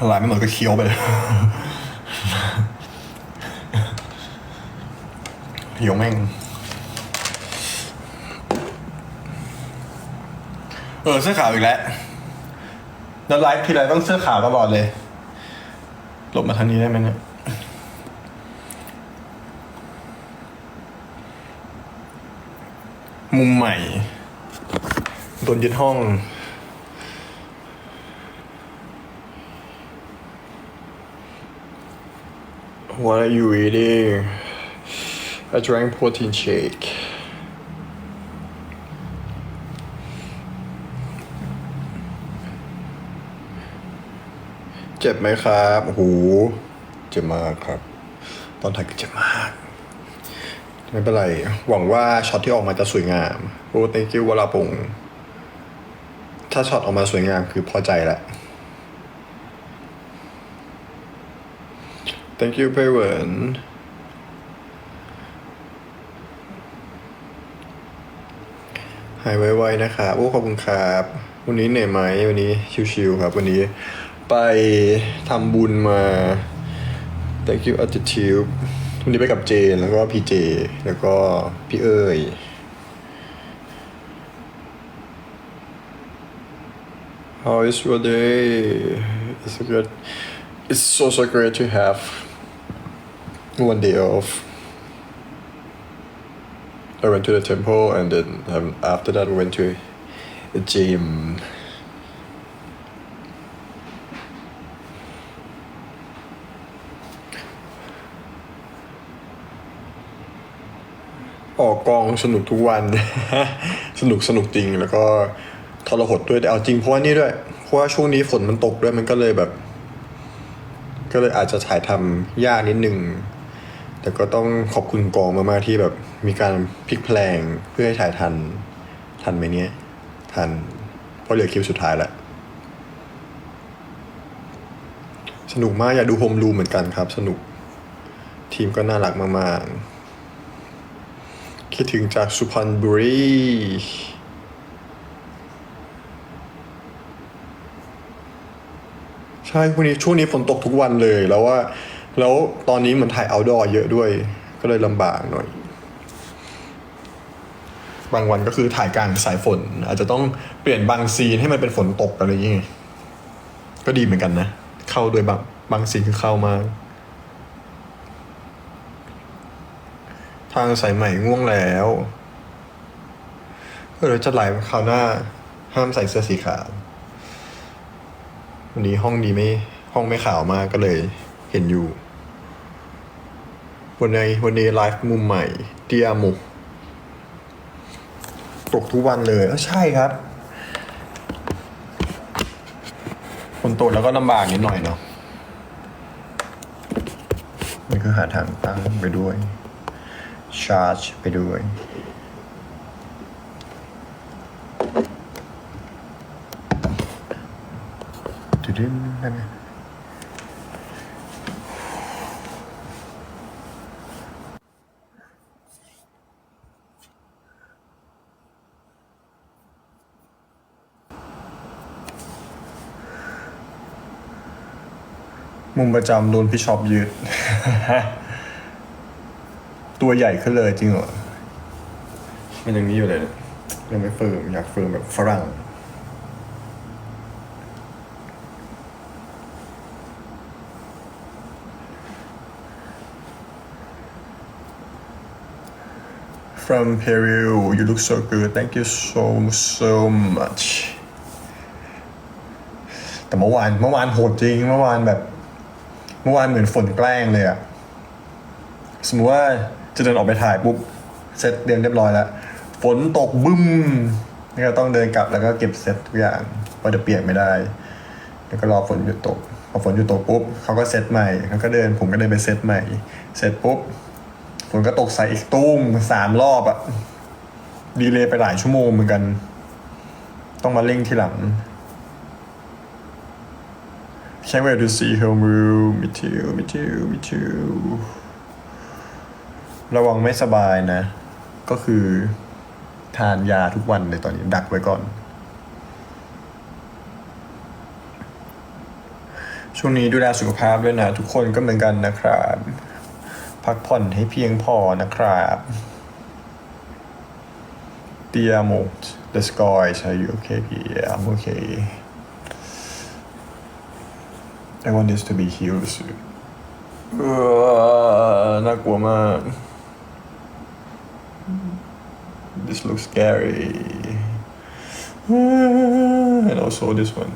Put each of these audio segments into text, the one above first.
ละลายไม่หมดก็เคี้ยวไปเลยเหี่ยวแม่ง เออเสื้อขาวอีกแล้วแล้วไลฟ์ทีไรต้องเสื้อขาวตลอดเลย หลบมาทางนี้ได้ไหมเนี่ยมุมใหม่โดนยึดห้อง What are you eating? I drank protein shake. เจ็บไหมครับโอ้โหเจ็บมากครับ ตอนถ่ายก็เจ็บมาก ไม่เป็นไร หวังว่าช็อตที่ออกมาจะสวยงามโอ้ thank you วลาปงถ้าช็อตออกมาสวยงามคือพอใจแล้ว thank you เปเวิร์นหายไวๆนะครับโอ้ขอบคุณครับ วันนี้เหนื่อยไหมวันนี้ชิวๆครับ วันนี้ไปทำบุญมา thank you attitude วันนี้ไปกับเจน แล้วก็พี่เจ แล้วก็พี่เอ๋ย How is your day? It's good. It's so so great to have one day off. I went to the temple and then um, after that I went to the gym.. ออกกองสนุกทุกวัน สนุกสนุกจริงแล้วก็ทรหดด้วยแต่เอาจริงเพราะว่านี่ด้วยเพราะว่าช่วงนี้ฝนมันตกด้วยมันก็เลยแบบ ก็เลยอาจจะถ่ายทำยากนิดนึง แต่ก็ต้องขอบคุณกองมากๆที่แบบมีการพลิกแพลงเพื่อให้ถ่ายทัน ทันไหมเนี่ยทัน เพราะเหลือคิวสุดท้ายแล้วสนุกมากอยากดูโฮมรูมเหมือนกันครับ สนุก ทีมก็น่ารักมากๆ คิดถึงจากสุพรรณบุรีใช่ช่วงนี้ช่วงนี้ฝนตกทุกวันเลยแล้วว่า แล้วตอนนี้มือนถ่ายเอาดอเยอะด้วย ก็เลยลำบากหน่อย บางวันก็คือถ่ายกลางสายฝน อาจจะต้องเปลี่ยนบางซีนให้มันเป็นฝนตกอะไรอย่างเงี้ยก็ดีเหมือนกันนะ เข้าโดยบางบางซีนคือเข้ามาทางสายใหม่ง่วงแล้วเออจะไลคราวหน้า ห้ามใส่เสื้อสีขาว วันนี้ห้องดีไม่ห้องไม่ขาวมากก็เลย เห็นอยู่ วันนี้วันนี้ไลฟ์มุมใหม่เตียมุตกทุกวันเลยเออใช่ครับ คนโตกแล้วก็ลำบากนิดหน่อยเนาะนี่คือหาทางตั้งไปด้วย ชาร์จไปด้วยดึงๆนั่ มุมประจำโดนพี่ช็อปยืด ตัวใหญ่ขึ้นเลยจริงเหรอ มันยังนี้อยู่เลยเนี่ยยังไม่เฟิร์มอยากเฟิร์มแบบฝรั่ง from Peru. You look so good. Thank you so so much. แต่เมื่อวานเมื่อวานโหดจริงเมื่อวานแบบ เมื่อวานเหมือนฝนแกล้งเลยอะสมมติว่าจะเดินออกไปถ่ายปุ๊บเสร็จเรียนเรียบร้อยแล้ว ฝนตกบึ้มนี่ก็ต้องเดินกลับแล้วก็เก็บเสร็จทุกอย่างเพราะจะเปียกไม่ได้ แล้วก็รอฝนหยุดตกพอฝนหยุดตกปุ๊บเขาก็เซตใหม่เขาก็เดินผมก็เดินไปเซตใหม่ เสร็จปุ๊บฝนก็ตกใส่อีกตุ้มสามรอบอะดีเลยไปหลายชั่วโมงเหมือนกัน ต้องมาเร่งทีหลัง Can't wait to see her move me too me too me too ระวังไม่สบายนะ ก็คือ ทานยาทุกวันเลยตอนนี้ ดักไว้ก่อน ช่วงนี้ดูแลสุขภาพด้วยนะ ทุกคนก็เหมือนกันนะครับ พักผ่อนให้เพียงพอนะครับ Dear mot the skies are you okay yeah I'm okay I want this to be healed soon เออน่ากลัวมาก This looks scary and also this one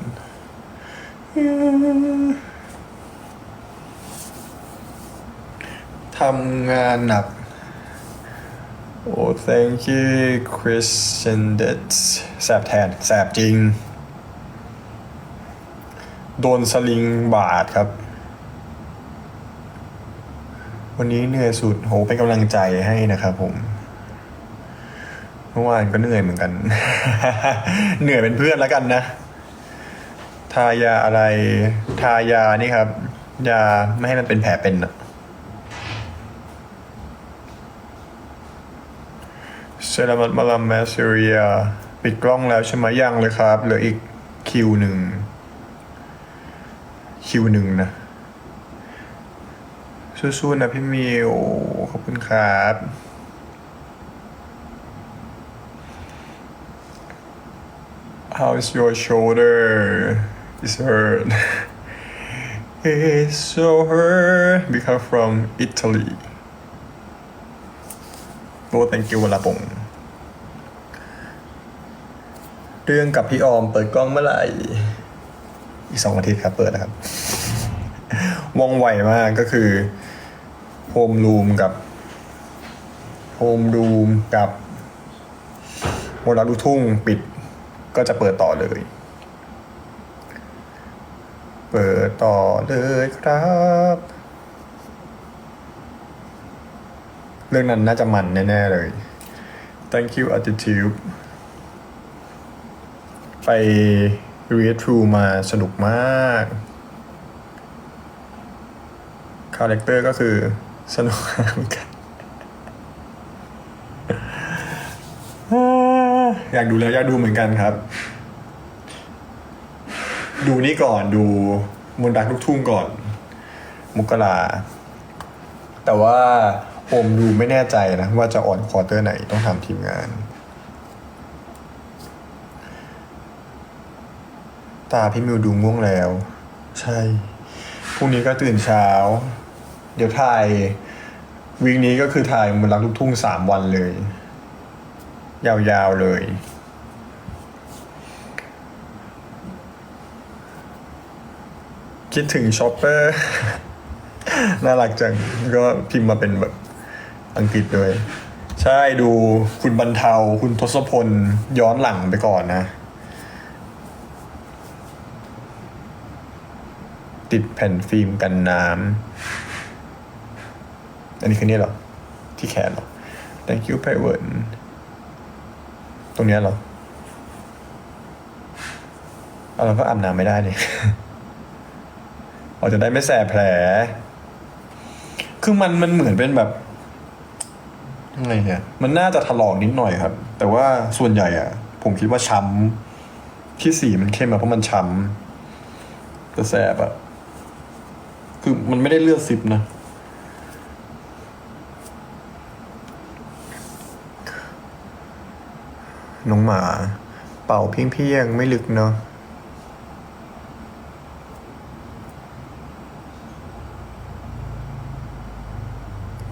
ทำงานหนัก โอ้ thank you Christian that แสบแทน แสบจริง โดนสลิงบาดครับ วันนี้เหนื่อยสุดโหเป็นกำลังใจให้นะครับผมเมื่อวานก็เหนื่อยเหมือนกัน เหนื่อยเป็นเพื่อนแล้วกันนะ ทายาอะไร ทายานี่ครับ ยาไม่ให้มันเป็นแผลเป็นอะเซรามัตมาลามแมสเซียปิดกล้องแล้วใช่ไหมยังเลยครับ เหลืออีกคิวหนึ่ง คิวหนึ่งนะสู้ๆนะพี่มิวขอบคุณครับ How is your shoulder? It's hurt. it's so hurt because from Italy. Oh, thank you วลาปงเรื่องกับพี่ออมเปิดกล้องเมื่อไหร่ อีกสองอาทิตย์ครับเปิดนะครับว่องไวมากก็คือโฮมรูมกับโฮมรูมกับโมดาลูกทุ่งปิดก็จะเปิดต่อเลย เปิดต่อเลยครับ เรื่องนั้นน่าจะมันแน่ ๆ เลย thank you attitude ไป read t h r u มาสนุกมาก คาแรคเตอร์ก็คือสนุกเหมือนกันอยากดูแล้วอยากดูเหมือนกันครับ ดูนี่ก่อนดูมนต์รักลูกทุ่งก่อน มุกราแต่ว่าโอมดูไม่แน่ใจนะ ว่าจะอ่อนควอเตอร์ไหนต้องทำทีมงาน ตาพี่มิวดูง่วงแล้ว ใช่ พรุ่งนี้ก็ตื่นเช้า เดี๋ยวถ่าย วีคนี้ก็คือถ่ายมนรักลูกทุ่งสามวันเลย ยาวๆเลย คิดถึงช็อปเปอร์ น่ารักจัง ก็พิมพ์มาเป็นแบบอังกฤษด้วย ใช่ดูคุณบรรเทา คุณทศพล ย้อนหลังไปก่อนนะ ติดแผ่นฟิล์มกันน้ำ อันนี้คือเนี่เหรอ ที่แขนหรอ thank you p a y w o r d ตรงเนี้ยหรอเอาเราก็อาบน้ำไม่ได้เนี่ยเราจะได้ไม่แสบแผล คือมันมันเหมือนเป็นแบบยังไงเนี่ย มันน่าจะถลอกนิดหน่อยครับ แต่ว่าส่วนใหญ่อะผมคิดว่าช้ำที่สีมันเข้มอะเพราะมันช้ำแต่แสบอะ คือมันไม่ได้เลือดซิบนะ น้องหมา เป่าเพียงเพียงๆไม่ลึกเนาะ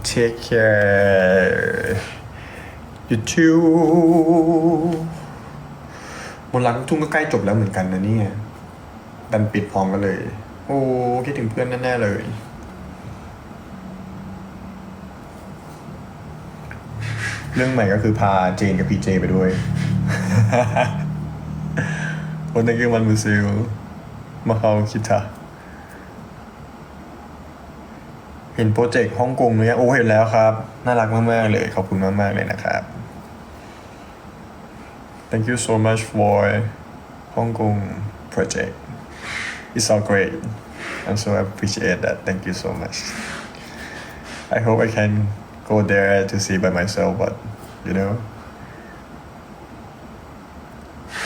Take care you too บนรักลูกทุ่งก็ใกล้จบแล้วเหมือนกันนะเนี่ยดันปิดพร้อมกันเลยโอ้คิดถึงเพื่อนแน่ๆเลย เรื่องใหม่ก็คือพาเจนกับพีเจไปด้วยโอ้ thank you มันมูซิลมาเขาคิดถะเห็นโปรเจกต์ฮ่องกงเนี่ยงโอ้เห็นแล้วครับ น่ารักมากๆเลย ขอบคุณมากๆเลยนะครับ thank you so much for Hong Kong project it's all great and so I appreciate that thank you so much I hope I can go there to see by myself but you know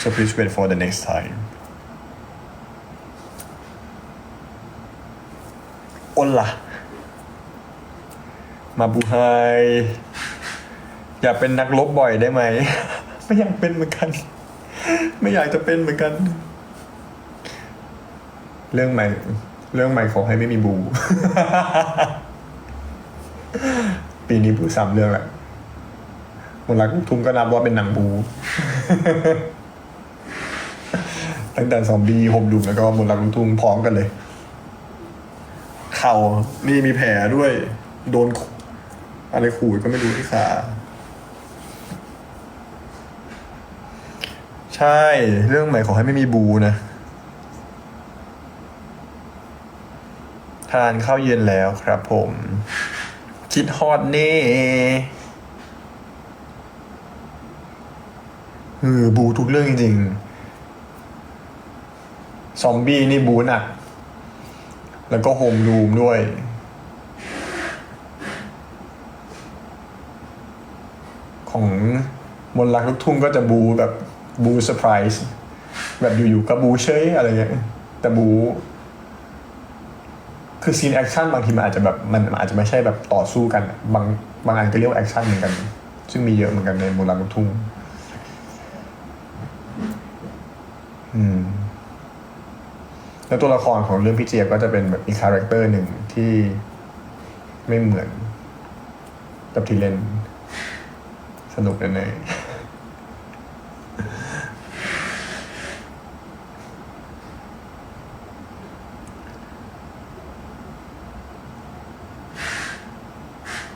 so please wait for the next time อนล่ะมาบูไฮอยากเป็นนักรบบ่อยได้ไหม ไม่อยากเป็นเหมือนกัน ไม่อยากจะเป็นเหมือนกัน เรื่องใหม่ เรื่องใหม่ขอให้ไม่มีบู ปีนี้บูซ้ำเรื่องแหละมนต์รักลูกทุ่งก็นับว่าเป็นหนังบู ตั้งแต่ซอมบี้หมดุมแล้วก็มนต์รักลูกทุ่งพร้อมกันเลย เข่านี่มีแผลด้วย โดน อะไรขูดก็ไม่รู้ที่ขาใช่ เรื่องใหม่ขอให้ไม่มีบูนะ ทานข้าวเย็นแล้วครับผม คิดฮอดเน่เออบูทุกเรื่องจริงๆ ซอมบี้นี่บูหนัก แล้วก็โฮมรูมด้วยของมนต์รักลูกทุ่งก็จะบูแบบบูเซอร์ไพรส์แบบอยู่ๆก็บูเฉยอะไรเงี้ยแต่บู คือซีนแอคชั่นบางทีมันอาจจะแบบมันอาจจะไม่ใช่แบบต่อสู้กัน บางบางอันก็เรียกว่าแอคชั่นเหมือนกัน ซึ่งมีเยอะเหมือนกันในมนต์รักลูกทุ่งอืมแล้วตัวละครของเรื่องพี่เจียก็จะเป็นแบบอีกคาแรคเตอร์หนึ่งที่ไม่เหมือนกับที่เล่น สนุกแน่ๆ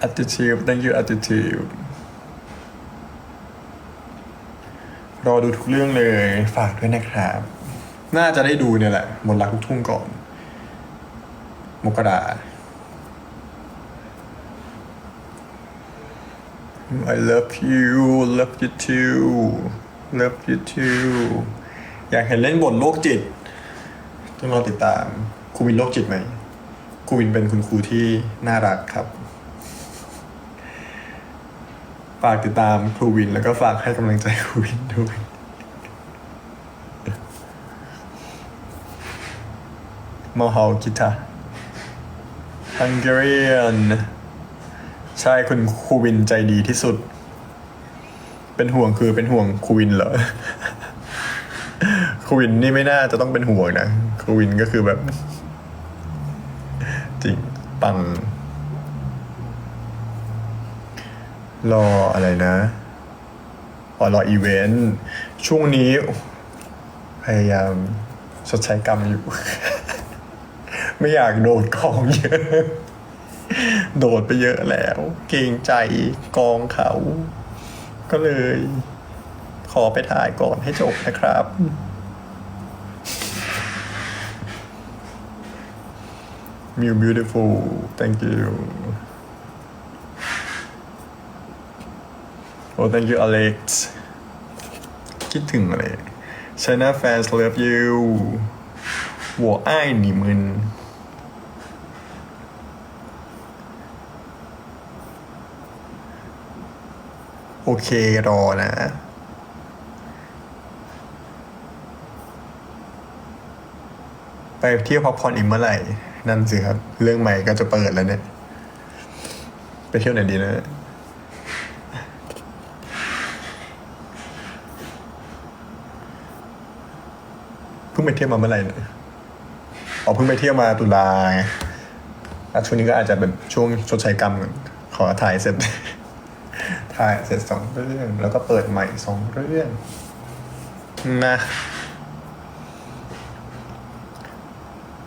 attitude thank you attitude รอดูทุกเรื่องเลยฝากด้วยนะครับ น่าจะได้ดูเนี่ยแหละมนต์รักลูกทุ่งก่อน มกรา I love you love you too love you too อยากเห็นเล่นบทโรคจิตต้องรอติดตามครูวินโรคจิตไหมครูวินเป็นคุณครูที่น่ารักครับ ฝากติดตามครูวิน แล้วก็ฝากให้กำลังใจครูวินด้วยมอฮากิตาฮังการีนใช่คุณครูวินใจดีที่สุด เป็นห่วงคือเป็นห่วงครูวินเหรอครูวินนี่ไม่น่าจะต้องเป็นห่วงนะครูวินก็คือแบบ จริงปัง รออะไรนะอ๋อรออีเวนต์ ช่วงนี้ พยายามชดใช้กรรมอยู่ ไม่อยากโดดกองเยอะ โดดไปเยอะแล้ว เกรงใจกองเขา ก็เลย ขอไปถ่ายก่อนให้จบนะครับ Mew beautiful thank you โอ้ thank you Alex คิดถึงอะไร China fans love you หัวอ้ายหนีมึนโอเครอนะ ไปเที่ยวพักผ่อนอีกเมื่อไหร่ นั่นสิครับ เรื่องใหม่ก็จะเปิดแล้วเนี่ย ไปเที่ยวไหนดีนะ พิ่งไปเที่ยวมาเมื่อไหร่เนี่ยอ๋อเพิ่งไปเที่ยวมาตุลาไงช่วงนี้ก็อาจจะเป็นช่วงชดใช้กรรม ขอถ่ายเสร็จ ถ่ายเสร็จสองเรื่อง แล้วก็เปิดใหม่สองเรื่อง นะ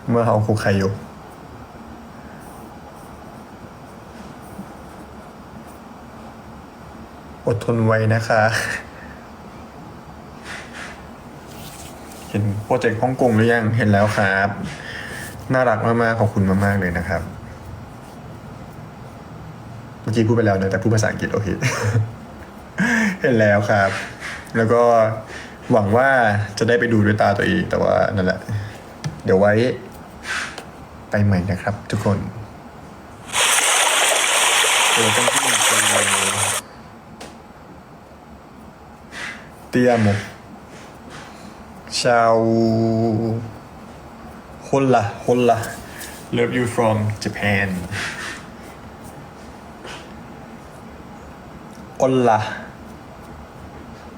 เมื่อเขาคุกใครอยู่อดทนไว้นะคะ เห็น โปรเจกต์ฮ่องกงหรือยังเห็นแล้วครับ น่ารักมากๆขอบคุณมากๆเลยนะครับ เมื่อกี้พูดไปแล้วนะแต่พูดภาษาอังกฤษโอเคเห็นแล้วครับ แล้วก็หวังว่าจะได้ไปดูด้วยตาตัวเองแต่ว่านั่นแหละ เดี๋ยวไว้ ไปใหม่นะครับ ทุกคนเดี๋ยวต้องที่หนึ่งเลยเตียม ชาวฮุลละฮุลละ Love you from Japan อลลา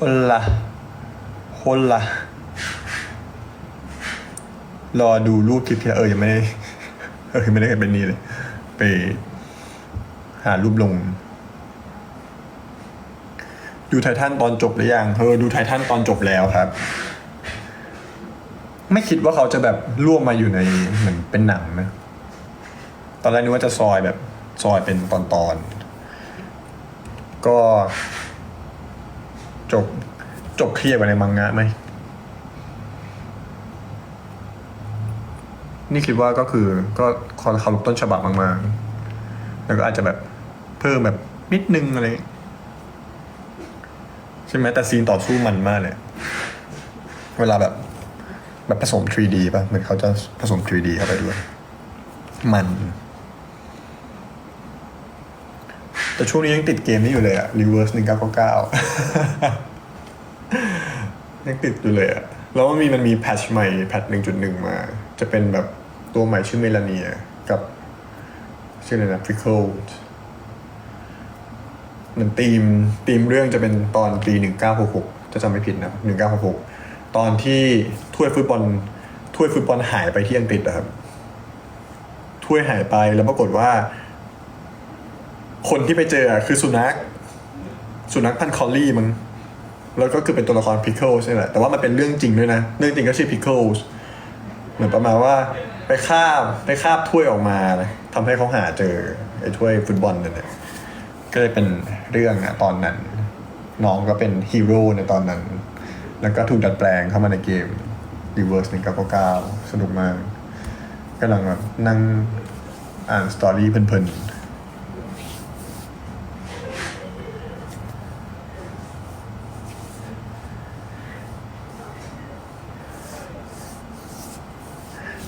อลลาฮลลารอดูรูปคลิปที่เออยังไม่ได้เออยังไม่ได้เห็นเป็นนี่เลย ไปหารูปลง ดูไททันตอนจบหรือยังเออดูไททันตอนจบแล้วครับ ไม่คิดว่าเขาจะแบบร่วมมาอยู่ในเหมือนเป็นหนังนะ ตอนแรกนึกว่าจะซอยแบบซอยเป็นตอนๆก็จบจบเคลียร์กว่าในมังงะไหม นี่คิดว่าก็คือก็คอเคารพต้นฉบับมากๆ แล้วก็อาจจะแบบเพิ่มแบบนิดนึงอะไร ใช่ไหมแต่ซีนต่อสู้มันมากเลย เวลาแบบ แบบผสม 3D ป่ะ เหมือนเขาจะผสม 3D เข้าไปด้วย มัน แต่ช่วงนี้ยังติดเกมนี้อยู่เลยอะ reverse 1999ยังติดอยู่เลยอะแล้วมันมีมันมีแพทชใหม่แพท1.1มา จะเป็นแบบตัวใหม่ชื่อเมลานีกับชื่ออะไรนะ Prickle มือนทีมทีมเรื่องจะเป็นตอนปี1966จะจำไม่ผิดนะ1966 ตอนที่ถ้วยฟุตบอลถ้วยฟุตบอลหายไปที่อังกฤษนะครับ ถ้วยหายไปแล้วปรากฏว่า คนที่ไปเจอคือสุนัข สุนัขพันคอลลี่มั้งแล้วก็คือเป็นตัวละครพิ c เ l ิลใช่แหละ แต่ว่ามันเป็นเรื่องจริงด้วยนะ เรื่องจริงก็ชื่อพิ c เ l ิลเหมือนประมาณว่าไปคาบไปคาบถ้วยออกมานะทำให้เขาหาเจอไอ้ถ้วยฟุตบอลนั่นแหละก็เลยเป็นเรื่องอะตอนนั้น น้องก็เป็นฮีโร่ในตอนนั้น แล้วก็ถูกดัดแปลงเข้ามาในเกม Reverse 1999 สนุกมากกำลังแบบนั่งอ่านสตอรี่เพลินๆ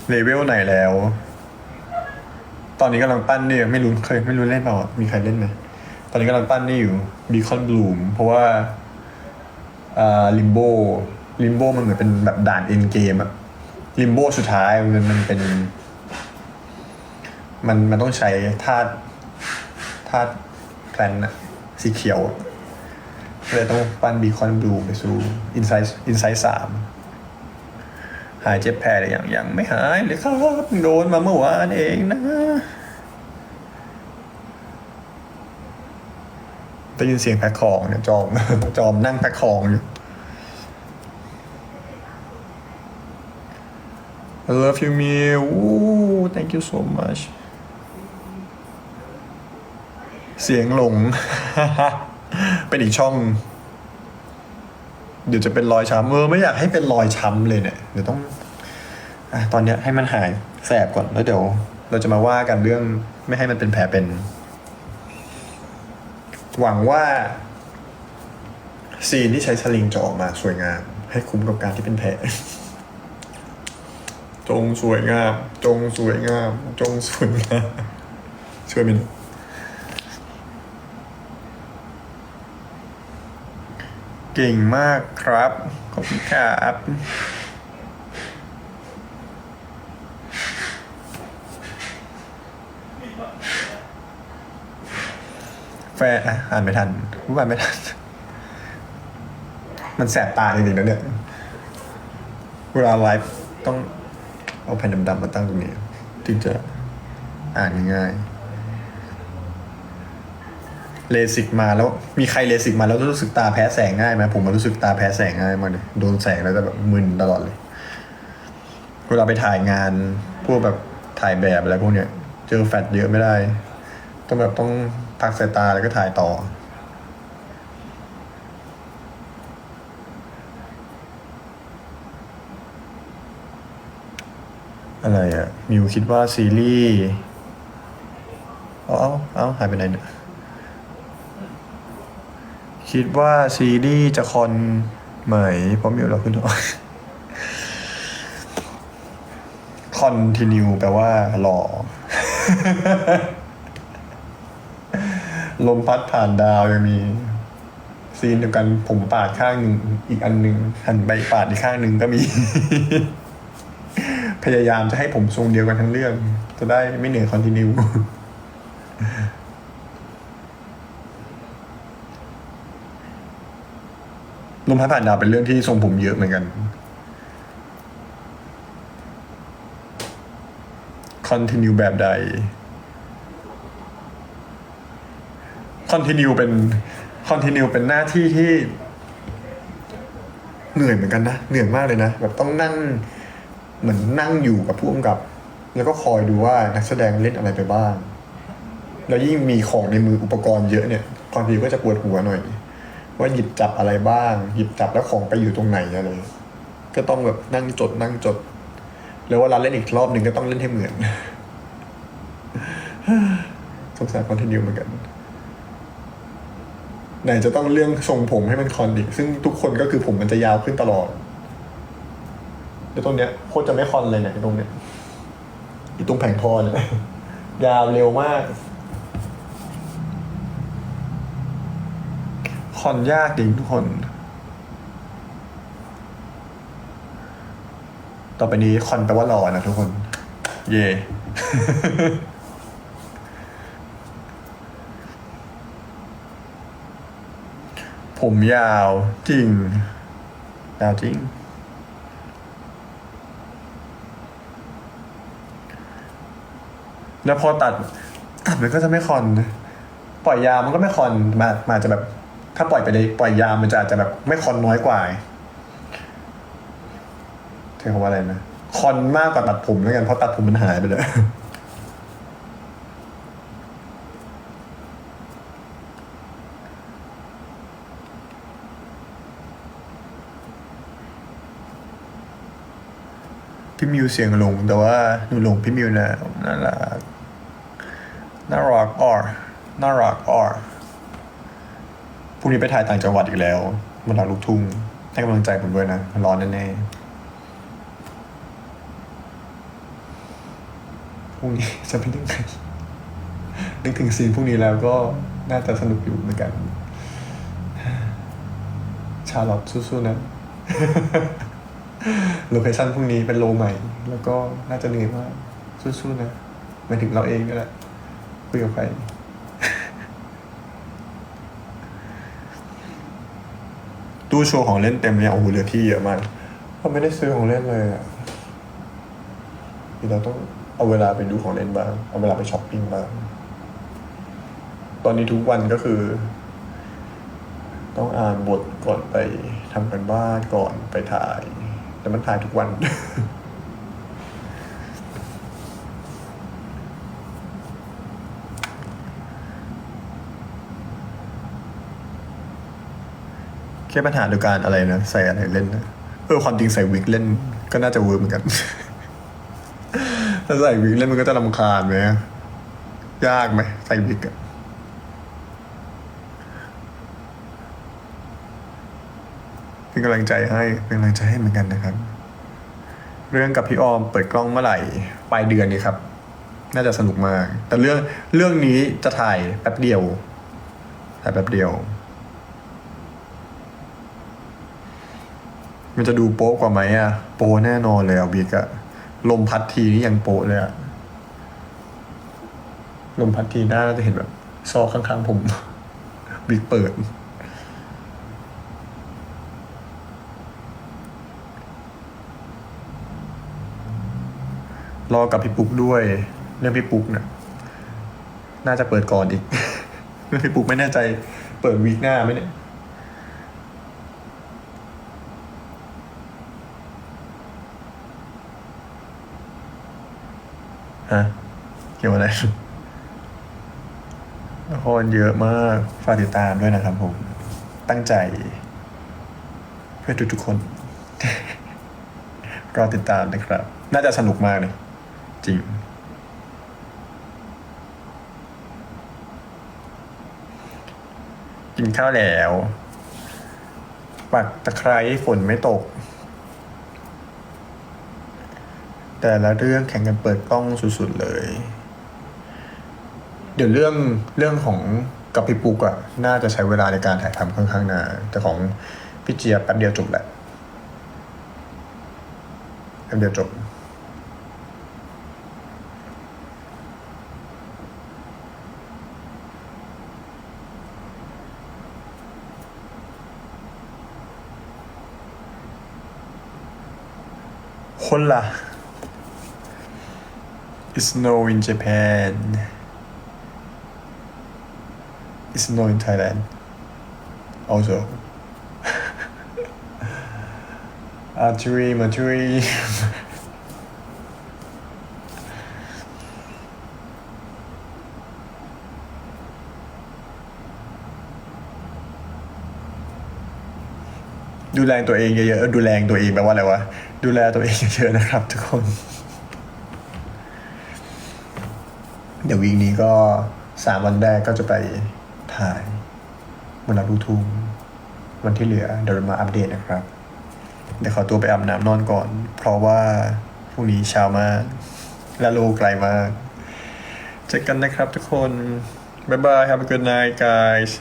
เลเวลไหนแล้ว ตอนนี้กำลังปั้นเนี่ยไม่รู้เคยไม่รู้เล่นเปล่ามีใครเล่นไหมตอนนี้กำลังปั้นนี่อยู่ Beacon Bloom เพราะว่า ลิมโบลิมโบมันเหมือนเป็นแบบด่านเอ็นเกมอะลิมโบสุดท้ายมันมันเป็น มันมันต้องใช้ธาตุธาตุแพลนอะสีเขียวเลยต้องปั้นบีคอนบลูไปสู่อินไซส์อินไซส์สามหายเจ็บแผลหรือยังยังไม่หายเลยครับ โดนมาเมื่อวานเองนะ ได้ยินเสียงแพ็คของเนี่ยจอม จอมนั่งแพ็คของอยู่ I love you Miu Ooh, thank you so much เสียงหลง เป็นอีกช่อง เดี๋ยวจะเป็นรอยช้ำเออไม่อยากให้เป็นรอยช้ำเลยเนี่ย เดี๋ยวต้องอตอนเนี้ยให้มันหายแสบก่อนแล้วเดี๋ยว เราจะมาว่ากันเรื่องไม่ให้มันเป็นแผลเป็น หวังว่าซีนที่ใช้สลิงจะออกมาสวยงาม ให้คุ้มกับการที่เป็นแผลจงสวยงาม จงสวยงาม จงสวยงามช่วยมินเก่งมากครับ ขอบคุณครับ ฟอะอ่านไม่ทันรู้อ่านไม่ทัน มันแสบตาจริงๆนะเนี่ยเวลาไลฟ์ต้องเอาแผ่นดำๆมาตั้งตรงนี้ถึงจะอ่านง่ายเลสิกมาแล้วมีใครเลสิกมาแล้วรู้สึกตาแพ้แสงง่ายไหมผมมารู้สึกตาแพ้แสงง่ายมากเลยโดนแสงแล้วจะแบบมึนตลอดเลย เวลาไปถ่ายงานพวกแบบถ่ายแบบอะไรพวกเนี้ยเจอแฟลชเยอะไม่ได้ ต้องแบบต้อง พักสายตาแล้วก็ถ่ายต่อ อะไรอะมิวคิดว่าซีรีส์เอาเอาเอาหายไปไหนเนี่ยคิดว่าซีรีส์จะคอนไหมเพราะมิวเราขึ้นคอนติเนียแปลว่ารอ ลมพัดผ่านดาวยังมี ซีนเดียวกันผมปาดข้างหนึ่งอีกอันหนึ่งหันไปปาดอีกข้างหนึ่งก็มี พยายามจะให้ผมทรงเดียวกันทั้งเรื่อง จะได้ไม่เหนื่อยคอนติเนียลมพัดผ่านดาวเป็นเรื่องที่ทรงผมเยอะเหมือนกันคอนติเนียแบบใด คอนติเนียเป็นคอนติเนียเป็นหน้าที่ที่ เหนื่อยเหมือนกันนะ เหนื่อยมากเลยนะ แบบต้องนั่ง เหมือนนั่งอยู่กับผู้กำกับ แล้วก็คอยดูว่านักแสดงเล่นอะไรไปบ้าง แล้วยิ่งมีของในมืออุปกรณ์เยอะเนี่ยคอนทียก็จะปวดหัวหน่อย ว่าหยิบจับอะไรบ้าง หยิบจับแล้วของไปอยู่ตรงไหนอะไรก็ต้องแบบนั่งจดนั่งจด แล้วเวลาเล่นอีกรอบหนึ่งก็ต้องเล่นให้เหมือนสงสารคอนติเนียเหมือนกัน ไหนจะต้องเรื่องทรงผมให้มันคอนดิซึ่งทุกคนก็คือผมมันจะยาวขึ้นตลอดแล้วตรงเนี้ยโคตรจะไม่คอนเลยเนี่ยไอ้ตรงเนี้ยอีตรงแผงคอเนี่ยยาวเร็วมาก คอนยากจริงทุกคน ต่อไปนี้คอนแปลว่ารอนะทุกคน เย่ ผมยาวจริง ยาวจริง แล้วพอตัดตัดมันก็จะไม่คอน ปล่อยยาวมันก็ไม่คอนมามาจะแบบ ถ้าปล่อยไปเลยปล่อยยาวมันจะอาจจะแบบไม่คอนน้อยกว่าใช้คำว่าอะไรนะคอนมากกว่าตัดผมแล้วกันเพราะตัดผมมันหายไปเลย พี่มิวเสียงลง แต่ว่าหนูหลงพี่มิวนะน่ารักน่ารักอ่อน่ารักอ่อพรุ่งนี้ไปถ่ายต่างจังหวัดอีกแล้วมันรักลูกทุ่งให้กำลังใจผมด้วยนะร้อนแน่ๆพรุ่งนี้จะเป็นยังไงนึกถึงซีนพรุ่งนี้แล้วก็น่าจะสนุกอยู่เหมือนกัน ชาลอตสู้ๆนะ โลเคชั่นพรุ่งนี้เป็นโลใหม่ แล้วก็น่าจะเหนื่อยมากสู้ๆนะหมายถึงเราเองนี่แหละคุยกับใครตู้โชว์ของเล่นเต็มเนี่ยโอ้โหเหลือที่เยอะมากเราไม่ได้ซื้อของเล่นเลยอะที่เราต้องเอาเวลาไปดูของเล่นบ้าง เอาเวลาไปช้อปปิ้งบ้าง ตอนนี้ทุกวันก็คือ ต้องอ่านบทก่อนไปทำกันบ้านก่อนไปถ่าย แต่มันถ่ายทุกวัน แค่ปัญหาโดยการอะไรนะ ใส่อะไรเล่นนะเออความจริงใส่วิกเล่น ก็น่าจะเวิร์กเหมือนกันถ้าใส่วิกเล่นมันก็จะรำคาญไหมยากไหมใส่วิกอะ เป็นกำลังใจให้เป็นกำลังใจให้เหมือนกันนะครับ เรื่องกับพี่ออมเปิดกล้องเมื่อไหร่ปลายเดือนนี้ครับ น่าจะสนุกมาก แต่เรื่องเรื่องนี้จะถ่ายแป๊บเดียวถ่ายแป๊บเดียว มันจะดูโป๊ะกว่าไหมอะโป๊ะแน่นอนเลยอะบิ๊กอะลมพัดทีนี่ยังโป๊ะเลยอะลมพัดทีหน้าจะเห็นแบบซอกข้างๆผม บิ๊กเปิด รอกับพี่ปุ๊กด้วย เรื่องพี่ปุ๊กเนี่ยน่าจะเปิดก่อนอีกเรื่องพี่ปุ๊กไม่แน่ใจ เปิดวีคหน้าไหมเนี่ยฮะเกี่ยวอะไรละครเยอะมากฝากติดตามด้วยนะครับผม ตั้งใจ เพื่อทุกๆคน รอติดตามนะครับ น่าจะสนุกมากเลย จริง กินข้าวแล้ว ปักตะไคร้ฝนไม่ตก แต่ละเรื่องแข่งกันเปิดกล้องสุดๆเลย เดี๋ยวเรื่องเรื่องของกับพี่ปุกอะน่าจะใช้เวลาในการถ่ายทำค่อนข้างนานแต่ของพี่เจียบแป๊บเดียวจบแหละแป๊บเดียวจบ Cola. It's snow in Japan. It's snow in Thailand. Also. a dream, a dream. ดูแลตัวเองเยอะๆดูแลตัวเองแปลว่าอะไรวะ ดูแลตัวเองเยอะๆนะครับ ทุกคน เดี๋ยววีคนี้ก็สามวันแรกก็จะไปถ่ายบนรักลูทุ่งวันที่เหลือเดี๋ยวมาอัปเดตนะครับ เดี๋ยวขอตัวไปอาบน้ำนอนก่อน เพราะว่าพรุ่งนี้เช้ามากและโลไกลมาก เจอกันนะครับทุกคน บ๊ายบาย have a good night guys